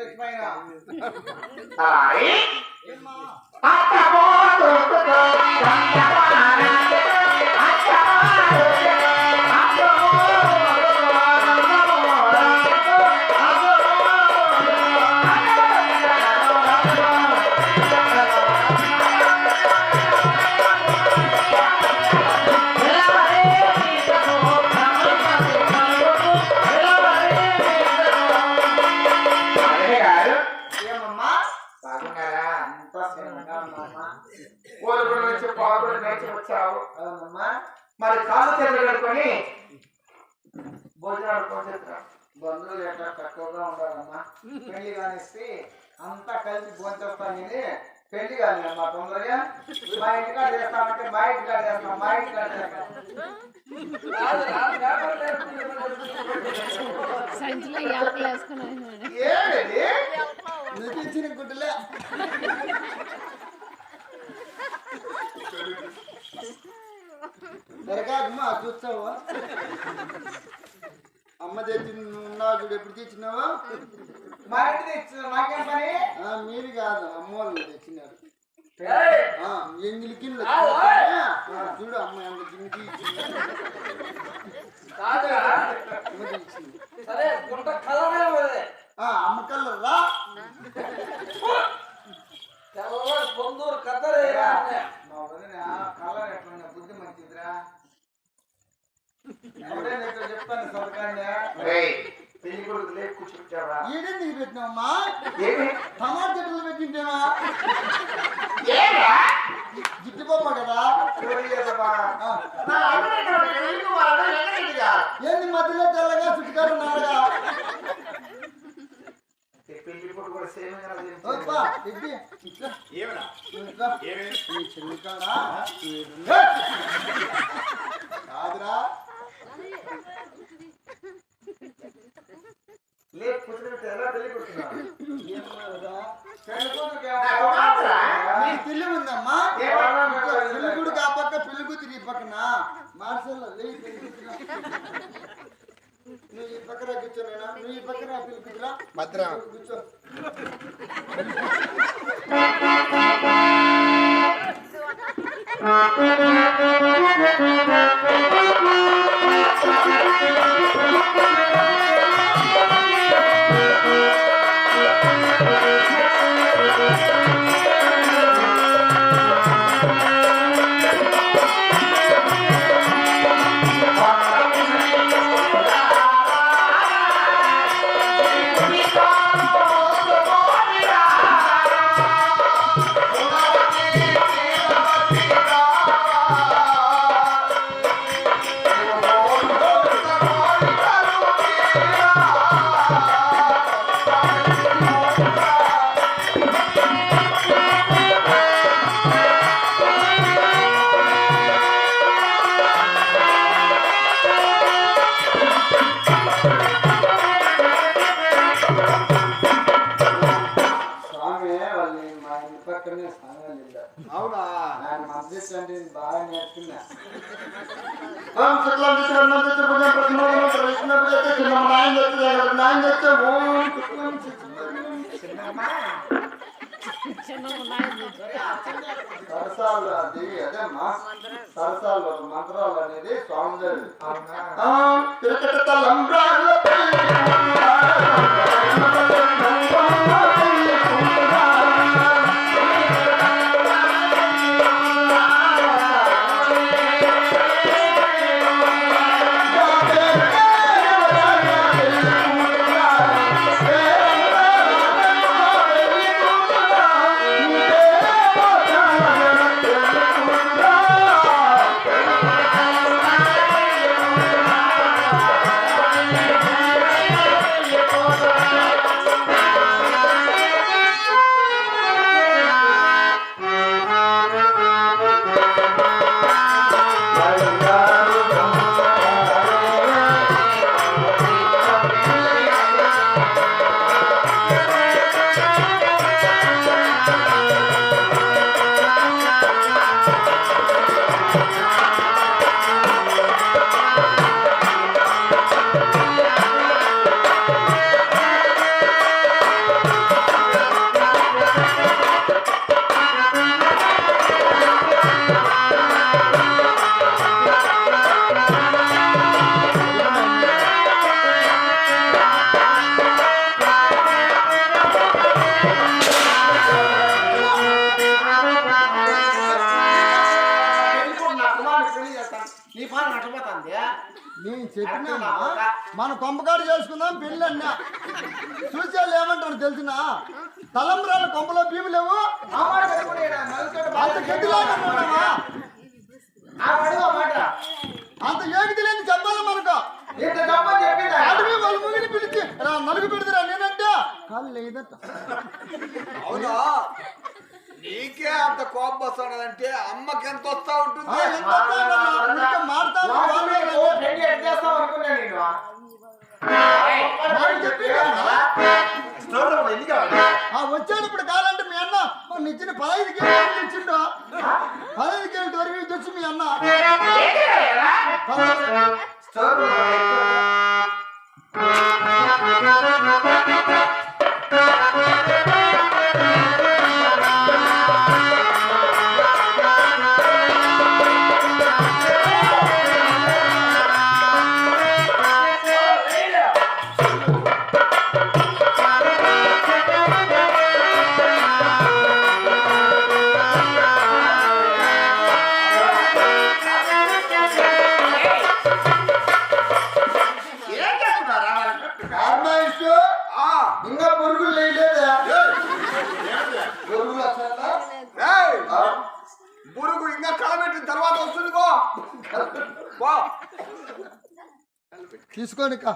చచ్చిపోయినా? ఏమమ్మా అంతా శ్రమగా ఉందమ్మా అవునమ్మా మరి కాలు చేతులు కట్టుకొని భోజనాలు పోసేస్తా బంధువులు ఎట్లా తక్కువగా ఉండాలమ్మా? పెళ్ళి కానిస్తే అంతా కలిసి భోంచేస్తానని పెళ్ళి కాని అమ్మా తొందరగా. మా ఇంటికాడ చేస్తామంటే మా ఇంటికాడ చేస్తాం మా ఇంటికాడ చేస్తాం. సంచిలో యాపలు వేసుకుని ఏమిటి? నీకు ఇచ్చిన గుడ్డలే దొరకాకమ్మా చూస్తావు అమ్మ తెచ్చింది ఉన్నావు చూడు ఎప్పుడు తెచ్చినావు? మా ఇంటి తెచ్చిన నాకేం పని? మీరు కాదు అమ్మ వాళ్ళు తెచ్చినారు. ఎంగిలి కింద. చూడు అమ్మ ఎంత జింకి ఇచ్చింది సరే గుంట కలరే ఉంది ఆ, అమ్మ కలర్ రా తెల్ల పొందూరు కద్దరేరా మా వదిన కలర్ ఎట్లున్నా బుద్ధి మంచిదిరా? ఎవడే నీతో చెప్తాను సొరకాండి పెళ్ళి కొడుకు లేపు కూర్చుంటావా ఈడెందుకు పెట్టినావమ్మా? టమాటా చెట్లు పెట్టింటేనా? నీ ఈ చెల్లికాడా? కాదురా లేపు ఎలా ఉందమ్మా ఏమన్నా ఆ పక్క పెళ్ళి ఈ పక్కన మార్సల్లో లేయి నువ్వు ఈ పక్కన కూర్చోనైనా నువ్వు ఈ పక్కన పెళ్ళి కూతురా భద్ర కూర్చో ఓం శుక్లం చిన్న ఉన్నాయి సరసాలు అది అదేమ్మా సరసాలు మంత్రాలు అనేది స్వామి చెప్పినా మన కొంపకాడు చేసుకుందాం పెళ్ళి అన్నా చూసేవాళ్ళు ఏమంటారు తెలిసిన? తలంబ్రాల కొంపలో భీము లేవు. అంత ఏమిటి లేని చెప్పాలి మనకు? అడవి వాళ్ళు ముగిని పిలిచి రా నలుగు పెడతారా నేనంటే? కాళ్ళు లేదట. అవునా? నీకే అంత కోపం వస్తున్నదంటే అమ్మకి ఎంత వస్తా ఉంటుంది? వచ్చాడు ఇప్పుడు కావాలంటే మీ అన్న మొన్న ఇచ్చిన పదహైదు కేజీలు ఇచ్చిండు. పదహైదు కేజీలు దొరికి తెచ్చి మీ అన్న. స్టోర్ తీసుకోనిక.